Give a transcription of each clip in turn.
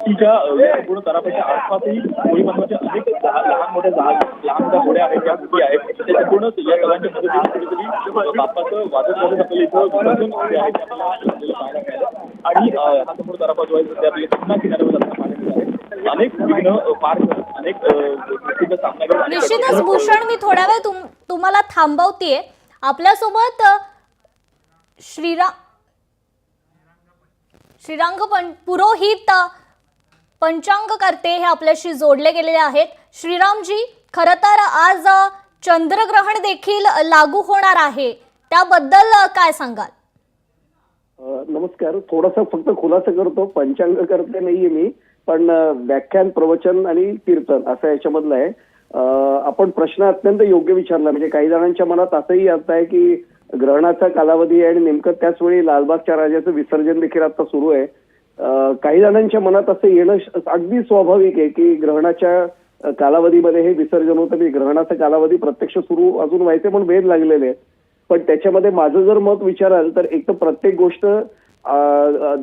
तिच्या पूर्ण तराफाच्या आसपासही बनवायच्या अनेक लहान मोठ्या जहाज लहान मोठ्या होड्या आहेत ज्या मुली आहेत या मदतीने कुठेतरी बाप्पाचं वादत वाजत आपल्याला इथं विसर्जन जे आहे ते आपल्याला पाहायला मिळालं. आणि हा संपूर्ण तराफा जो आहे सध्या पुन्हा किनाऱ्यावर जाताना पाहायला मिळालं. आहे अनेक विघ्न अं, पार करत अनेक अं, गोष्टींचा सामना करत अनेक निश्चितच भूषण मी थोड्या वेळ तुम तुम्हाला थांबवतेय. आपल्यासोबत श्रीरा श्रीरंग पण पुरोहित पंचांगकर्ते पंचांग करते हे आपल्याशी जोडले गेलेले आहेत. श्रीरामजी खरं तर आज चंद्रग्रहण देखील लागू होणार आहे. त्याबद्दल काय सांगाल? नमस्कार. थोडासा फक्त खुलासा करतो. पंचांग करते नाहीये मी पण व्याख्यान प्रवचन आणि कीर्तन असं याच्यामधलं आहे. आपण प्रश्न अत्यंत योग्य विचारला. म्हणजे काही जणांच्या मनात असंही अर्थ आहे की ग्रहणाचा कालावधी आहे आणि नेमकं त्याच वेळी लालबागच्या राजाचं विसर्जन देखील आता सुरू आहे. काही जणांच्या मनात असं येणं अगदी स्वाभाविक आहे की ग्रहणाच्या कालावधीमध्ये हे विसर्जन होतं. म्हणजे ग्रहणाचा कालावधी प्रत्यक्ष सुरू अजून व्हायचे पण वेध लागलेले आहेत. पण त्याच्यामध्ये माझं जर मत विचाराल तर एक तर प्रत्येक गोष्ट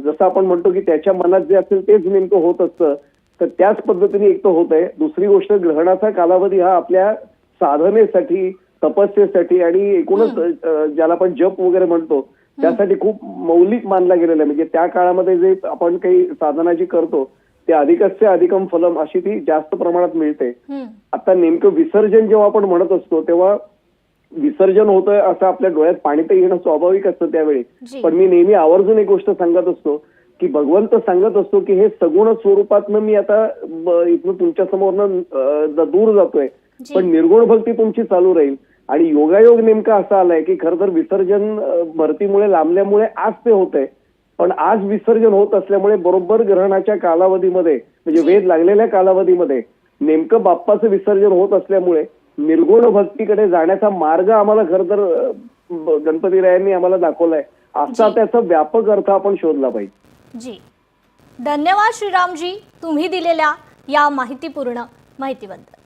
जसं आपण म्हणतो की त्याच्या मनात जे असेल तेच नेमकं होत असतं. तर त्याच पद्धतीने एक तर होत आहे. दुसरी गोष्ट ग्रहणाचा कालावधी हा आपल्या साधनेसाठी तपस्येसाठी आणि एकूणच ज्याला आपण जप वगैरे म्हणतो त्यासाठी खूप मौलिक मानला गेलेला आहे म्हणजे त्या काळामध्ये जे आपण काही साधना जी करतो ते अधिकस्य अधिकम फलम अशी ती जास्त प्रमाणात मिळते. आता नेमकं विसर्जन जेव्हा आपण म्हणत असतो तेव्हा विसर्जन होतंय असं आपल्या डोळ्यात पाणी तर येणं स्वाभाविक असतं त्यावेळी. पण मी नेहमी आवर्जून एक गोष्ट सांगत असतो की भगवंत सांगत असतो की हे सगुण स्वरूपातनं मी आता इथनं तुमच्या समोरनं दूर जातोय. पण निर्गुण भक्ती तुमची चालू राहील. आणि योगायोग नेमका असा आलाय की खरं तर विसर्जन भरतीमुळे लांबल्यामुळे आज ते होतंय. पण आज विसर्जन होत असल्यामुळे बरोबर ग्रहणाच्या कालावधीमध्ये म्हणजे वेध लागलेल्या कालावधीमध्ये नेमकं बाप्पाचं विसर्जन होत असल्यामुळे निर्गुण भक्तीकडे जाण्याचा मार्ग आम्हाला खरं तर गणपतीरायांनी आम्हाला दाखवलाय. असा. त्याचा व्यापक अर्थ आपण शोधला पाहिजे. जी. धन्यवाद श्रीरामजी तुम्ही दिलेल्या या माहितीपूर्ण माहितीबद्दल.